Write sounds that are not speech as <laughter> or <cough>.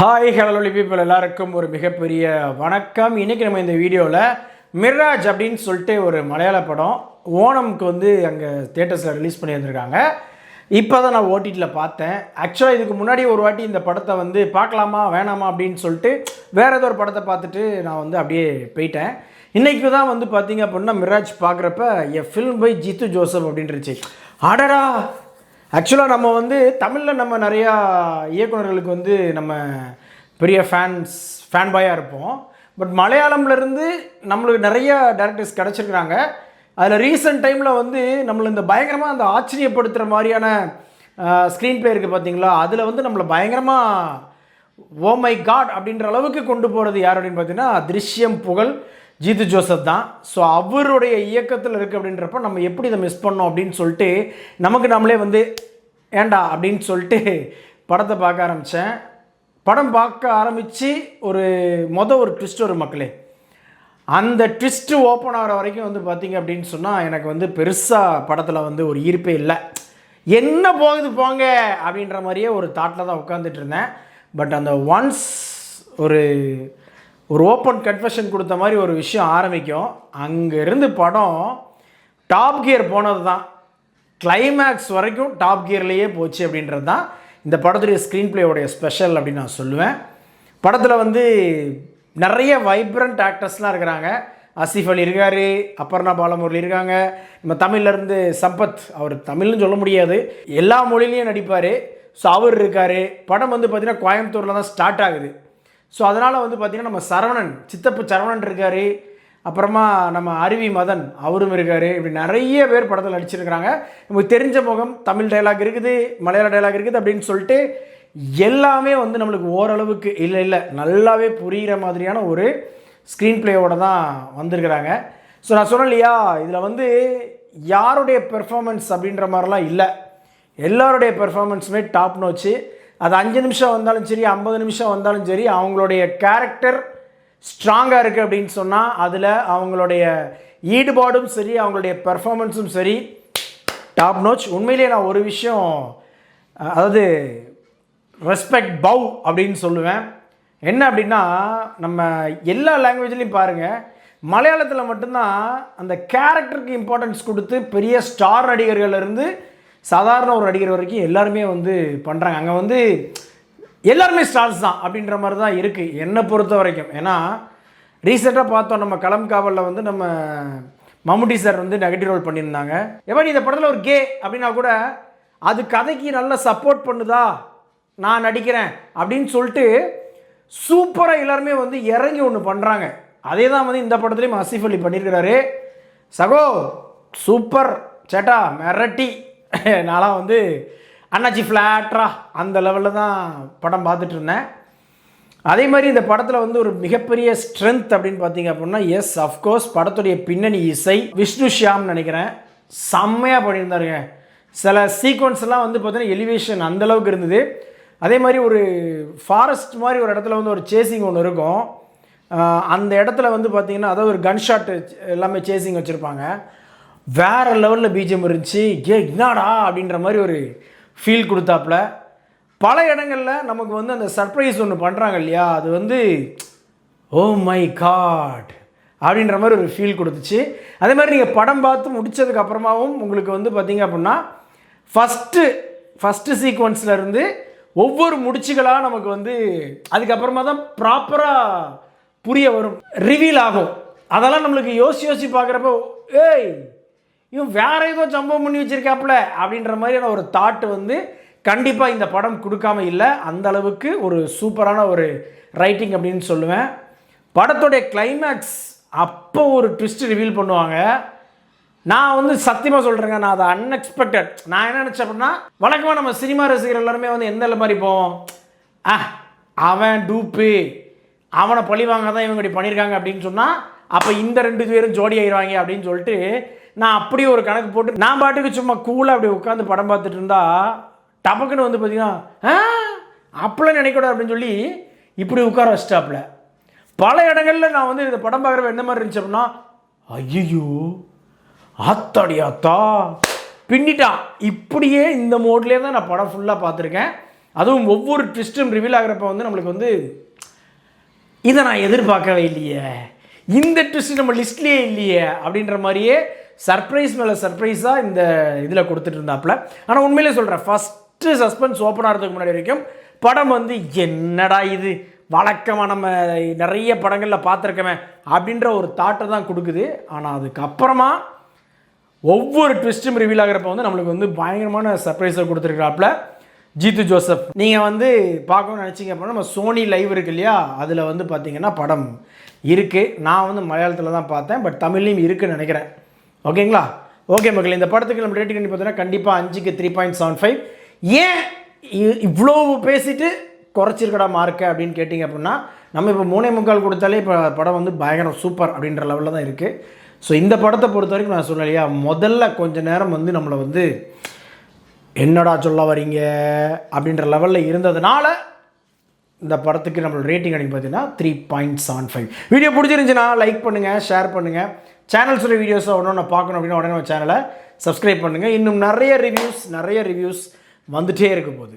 Hi hello people எல்லாருக்கும் ஒரு மிகப்பெரிய வணக்கம். இன்றைக்கி நம்ம இந்த வீடியோவில் மிர்ராஜ் அப்படின்னு சொல்லிட்டு ஒரு மலையாள படம் ஓணம்க்கு வந்து அங்கே தேட்டர்ஸில் ரிலீஸ் பண்ணி வந்திருக்காங்க இப்போ தான் நான் ஓடிடியில் பார்த்தேன். ஆக்சுவலாக இதுக்கு முன்னாடி ஒரு வாட்டி இந்த படத்தை வந்து பார்க்கலாமா வேணாமா அப்படின்னு சொல்லிட்டு வேறு ஏதோ ஒரு படத்தை பார்த்துட்டு நான் வந்து அப்படியே போயிட்டேன். இன்றைக்கு தான் வந்து பார்த்தீங்க அப்படின்னா மிராஜ் பார்க்குறப்ப a film by Jeethu Joseph அப்படின்ட்டுருச்சு அடடா! ஆக்சுவலாக நம்ம வந்து தமிழில் நம்ம நிறையா இயக்குனர்களுக்கு வந்து நம்ம பெரிய ஃபேன்ஸ் ஃபேன் பாயாக இருப்போம். பட் மலையாளம்லேருந்து நம்மளுக்கு நிறைய டேரக்டர்ஸ் கிடச்சிருக்கிறாங்க. அதில் ரீசெண்ட் டைமில் வந்து நம்மளை இந்த பயங்கரமாக அந்த ஆச்சரியப்படுத்துகிற மாதிரியான ஸ்க்ரீன் பிளே இருக்குது பார்த்தீங்களா அதில் வந்து நம்மளை பயங்கரமாக ஓ oh மை காட் அப்படின்ற அளவுக்கு கொண்டு போகிறது யார் அப்படின்னு பார்த்தீங்கன்னா திருஷ்யம் புகழ் ஜீது ஜோசப் தான். ஸோ அவருடைய இயக்கத்தில் இருக்குது அப்படின்றப்ப நம்ம எப்படி இதை மிஸ் பண்ணோம் அப்படின்னு சொல்லிட்டு நமக்கு நம்மளே வந்து ஏண்டா? அப்படின்னு சொல்லிட்டு படத்தை பார்க்க ஆரம்பித்தேன் படம் பார்க்க ஆரம்பித்து ஒரு மொதல் ஒரு ட்விஸ்ட் ஒரு மக்களே. அந்த ட்விஸ்ட்டு ஓப்பன் ஆகிற வரைக்கும் வந்து பார்த்தீங்க அப்படின்னு சொன்னால் எனக்கு வந்து பெருசாக படத்தில் வந்து ஒரு ஈர்ப்பே இல்லை. என்ன போகுது போங்க அப்படின்ற மாதிரியே ஒரு தாட்டில் தான் உட்காந்துட்டு இருந்தேன். பட் அந்த ஒன்ஸ் ஒரு ஒரு ஓப்பன் கன்ஃபெஷன் கொடுத்த மாதிரி ஒரு விஷயம் ஆரம்பிக்கும். அங்கேருந்து படம் டாப் கியர் போனது தான் கிளைமேக்ஸ் வரைக்கும் டாப் கியர்லேயே போச்சு அப்படின்றது தான் இந்த படத்துடைய ஸ்க்ரீன் பிளேயோடைய ஸ்பெஷல் அப்படின்னு நான் சொல்லுவேன். படத்தில் வந்து நிறைய வைப்ரண்ட் ஆக்டர்ஸ்லாம் இருக்கிறாங்க. ஆசிஃப் அலி இருக்கார் அபர்ணா பாலமுரளி இருக்காங்க. நம்ம தமிழ்லேருந்து சம்பத் அவர் தமிழ்னு சொல்ல முடியாது. எல்லா மொழிலையும் நடிப்பார். ஸோ அவர் இருக்கார். படம் வந்து பார்த்திங்கன்னா கோயம்புத்தூரில் தான் ஸ்டார்ட் ஆகுது. ஸோ அதனால் வந்து பார்த்திங்கன்னா நம்ம சரவணன் சித்தப்பு சரவணன் இருக்கார். அப்புறமா நம்ம அருவி மதன் அவரும் இருக்கார். இப்படி நிறைய பேர் படத்தில் நடிச்சிருக்கிறாங்க. நமக்கு தெரிஞ்ச முகம் தமிழ் டைலாக் இருக்குது மலையாள டைலாக் இருக்குது அப்படின்னு சொல்லிட்டு எல்லாமே வந்து நம்மளுக்கு ஓரளவுக்கு இல்லை இல்லை நல்லாவே புரிகிற மாதிரியான ஒரு ஸ்க்ரீன் பிளேயோட தான் வந்திருக்கிறாங்க. ஸோ நான் சொன்னேன் இல்லையா இதில் வந்து யாருடைய பெர்ஃபார்மன்ஸ் அப்படின்ற மாதிரிலாம் இல்லை. எல்லாருடைய பெர்ஃபார்மன்ஸுமே டாப் நோச்சு அது அஞ்சு நிமிஷம் வந்தாலும் சரி ஐம்பது நிமிஷம் வந்தாலும் சரி அவங்களுடைய கேரக்டர் ஸ்ட்ராங்காக இருக்குது அப்படின்னு சொன்னால் அதில் அவங்களுடைய ஈடுபாடும் சரி அவங்களுடைய பெர்ஃபார்மன்ஸும் சரி. டாப் நோச் உண்மையிலேயே நான் ஒரு விஷயம் அதாவது ரெஸ்பெக்ட் பவ் அப்படின்னு சொல்லுவேன். என்ன அப்படின்னா நம்ம எல்லா லாங்குவேஜ்லேயும் பாருங்கள் மலையாளத்தில் மட்டும்தான் அந்த கேரக்டருக்கு இம்பார்ட்டன்ஸ் கொடுத்து பெரிய ஸ்டார் நடிகர்கள்லேருந்து சாதாரண ஒரு நடிகர் வரைக்கும் எல்லாருமே வந்து பண்ணுறாங்க அங்கே வந்து எல்லாருமே ஸ்டார்ஸ் தான் அப்படின்ற மாதிரி தான் இருக்குது என்னை பொறுத்த வரைக்கும். ஏன்னா ரீசெண்டாக பார்த்தோம் நம்ம களம் காவலில் வந்து நம்ம மம்முட்டி சார் வந்து நெகட்டிவ் ரோல் பண்ணியிருந்தாங்க. எப்படி இந்த படத்தில் ஒரு கே அப்படின்னா கூட அது கதைக்கு நல்லா சப்போர்ட் பண்ணுதா? நான் நடிக்கிறேன் அப்படின்னு சொல்லிட்டு சூப்பராக எல்லாருமே வந்து இறங்கி ஒன்று பண்ணுறாங்க அதே தான் வந்து இந்த படத்துலேயும் அசிஃப் அலி பண்ணியிருக்கிறாரு. சகோ சூப்பர் சேட்டா மிரட்டி. <laughs> நான்லாம் வந்து அண்ணாச்சி ஃப்ளாட்ரா அந்த லெவலில் தான் படம் பார்த்துட்டு இருந்தேன் அதே மாதிரி இந்த படத்தில் வந்து ஒரு மிகப்பெரிய ஸ்ட்ரென்த் அப்படின்னு பார்த்தீங்க அப்படின்னா எஸ் அஃப்கோர்ஸ் படத்துடைய பின்னணி இசை விஷ்ணு ஷியாம்னு நினைக்கிறேன். செம்மையாக பண்ணியிருந்தாருங்க. சில சீக்வன்ஸ்லாம் வந்து பார்த்தீங்கன்னா எலிவேஷன் அந்தளவுக்கு இருந்தது. அதே மாதிரி ஒரு ஃபாரஸ்ட் மாதிரி ஒரு இடத்துல வந்து ஒரு சேசிங் ஒன்று இருக்கும். அந்த இடத்துல வந்து பார்த்திங்கன்னா அதாவது ஒரு கன் ஷாட் எல்லாமே சேசிங் வச்சுருப்பாங்க. வேறு லெவலில் பீஜம் இருந்துச்சு. ஏ என்னடா அப்படின்ற மாதிரி ஒரு ஃபீல் கொடுத்தாப்புல. பல இடங்களில் நமக்கு வந்து அந்த சர்ப்ரைஸ் ஒன்று பண்ணுறாங்க இல்லையா? அது வந்து ஓ மை காட் அப்படின்ற மாதிரி ஒரு ஃபீல் கொடுத்துச்சு. அதே மாதிரி நீங்கள் படம் பார்த்து முடித்ததுக்கு அப்புறமாவும் உங்களுக்கு வந்து பார்த்தீங்க அப்படின்னா ஃபஸ்ட்டு ஃபஸ்ட்டு சீக்வன்ஸில் இருந்து ஒவ்வொரு முடிச்சுகளாக நமக்கு வந்து அதுக்கப்புறமா தான் ப்ராப்பராக புரிய வரும். ரிவீல் ஆகும். அதெல்லாம் நம்மளுக்கு யோசி யோசி பார்க்குறப்போ ஏய் இவன் வேற ஏதோ சம்பவம் பண்ணி வச்சிருக்காப்புல அப்படின்ற மாதிரியான ஒரு தாட் வந்து கண்டிப்பாக இந்த படம் கொடுக்காம இல்லை. அந்த அளவுக்கு ஒரு சூப்பரான ஒரு ரைட்டிங் அப்படின்னு சொல்லுவேன். படத்துடைய கிளைமேக்ஸ் அப்போ ஒரு ட்விஸ்ட் ரிவீல் பண்ணுவாங்க. நான் வந்து சத்தியமாக சொல்கிறேங்க நான் அதை அன்எக்ஸ்பெக்டட் நான் என்ன நினச்சேன் அப்படின்னா வழக்கமாக நம்ம சினிமா ரசிகர் எல்லாருமே வந்து எந்த மாதிரி போவோம் ஆ அவன் டூப்பு அவனை பழி வாங்க தான் இவங்க இப்படி பண்ணியிருக்காங்க அப்படின்னு சொன்னால் அப்போ இந்த ரெண்டு பேரும் ஜோடி ஆயிடுவாங்க அப்படின்னு சொல்லிட்டு நான் அப்படி ஒரு கணக்கு போட்டு நான் பாட்டுக்கு சும்மா கூலாக அப்படி உட்காந்து படம் பார்த்துட்டு இருந்தா டபக்குன்னு வந்து பார்த்தீங்கன்னா ஆ அப்பெல்லாம் நினைக்கூடாது அப்படின்னு சொல்லி இப்படி உட்கார வச்சிட்டாப்புல. பல இடங்களில் நான் வந்து இந்த படம் பார்க்குறப்ப என்ன மாதிரி இருந்துச்சு அப்படின்னா ஐயோ ஆத்தாடி ஆத்தா. பின்னிட்டான் இப்படியே இந்த மோட்லேயே தான் நான் படம் ஃபுல்லாக பார்த்துருக்கேன். அதுவும் ஒவ்வொரு ட்விஸ்ட்டும் ரிவீல் ஆகிறப்ப வந்து நம்மளுக்கு வந்து இதை நான் எதிர்பார்க்கவே இல்லையே. இந்த ட்விஸ்ட் நம்ம லிஸ்ட்லேயே இல்லையே அப்படின்ற மாதிரியே சர்ப்ரைஸ் மேலே சர்ப்ரைஸாக இந்த இதில் கொடுத்துட்டு இருந்தாப்புல. ஆனால் உண்மையிலே சொல்கிறேன் ஃபஸ்ட்டு சஸ்பென்ஸ் ஓப்பன் ஆகிறதுக்கு முன்னாடி வரைக்கும் படம் வந்து என்னடா இது? வழக்கமாக நம்ம நிறைய படங்களில் பார்த்துருக்கமே அப்படின்ற ஒரு தாட்டை தான் கொடுக்குது. ஆனால் அதுக்கப்புறமா ஒவ்வொரு ட்விஸ்ட்டும் ரிவீல் ஆகிறப்ப வந்து நம்மளுக்கு வந்து பயங்கரமான சர்ப்ரைஸை கொடுத்துருக்குறாப்புல. ஜீத்து ஜோசப். நீங்கள் வந்து பார்க்கணும்னு நினச்சிங்க அப்படின்னா நம்ம சோனி லைவ் இருக்கு இல்லையா? அதில் வந்து பார்த்தீங்கன்னா படம் இருக்குது நான் வந்து மலையாளத்தில் தான் பார்த்தேன் பட் தமிழ்லையும் இருக்குன்னு நினைக்கிறேன். ஓகேங்களா? ஓகே மக்கள் இந்த படத்துக்கு நம்ம ரேட்டிங் பண்ணி பார்த்தீங்கன்னா கண்டிப்பாக அஞ்சுக்கு த்ரீ பாயிண்ட் செவன் ஃபைவ் ஏன் இ- இவ்வளோ பேசிட்டு குறைச்சிருக்கடா மார்க்கை அப்படின்னு கேட்டிங்க அப்படின்னா நம்ம இப்போ மூணே முக்கால் கொடுத்தாலே இப்போ படம் வந்து பயங்கரம் சூப்பர் அப்படின்ற லெவலில் தான் இருக்குது ஸோ இந்த படத்தை பொறுத்த வரைக்கும் நான் சொன்னேன் இல்லையா முதல்ல கொஞ்ச நேரம் வந்து நம்மளை வந்து என்னடா சொல்ல வரீங்க? அப்படின்ற லெவலில் இருந்ததுனால இந்த படத்துக்கு நம்மளோட ரேட்டிங் அடிக்க பார்த்தீங்கன்னா three point seven five video பிடிச்சிருந்துச்சுன்னா லைக் பண்ணுங்கள் ஷேர் பண்ணுங்கள் சேனல்ஸோட வீடியோஸை உடனே ஒன்று பார்க்கணும் அப்படின்னா உடனே நம்ம சேனலை சப்ஸ்கிரைப் பண்ணுங்கள் இன்னும் நிறைய ரிவ்யூஸ் நிறைய ரிவ்யூஸ் வந்துகிட்டே இருக்க போகுது.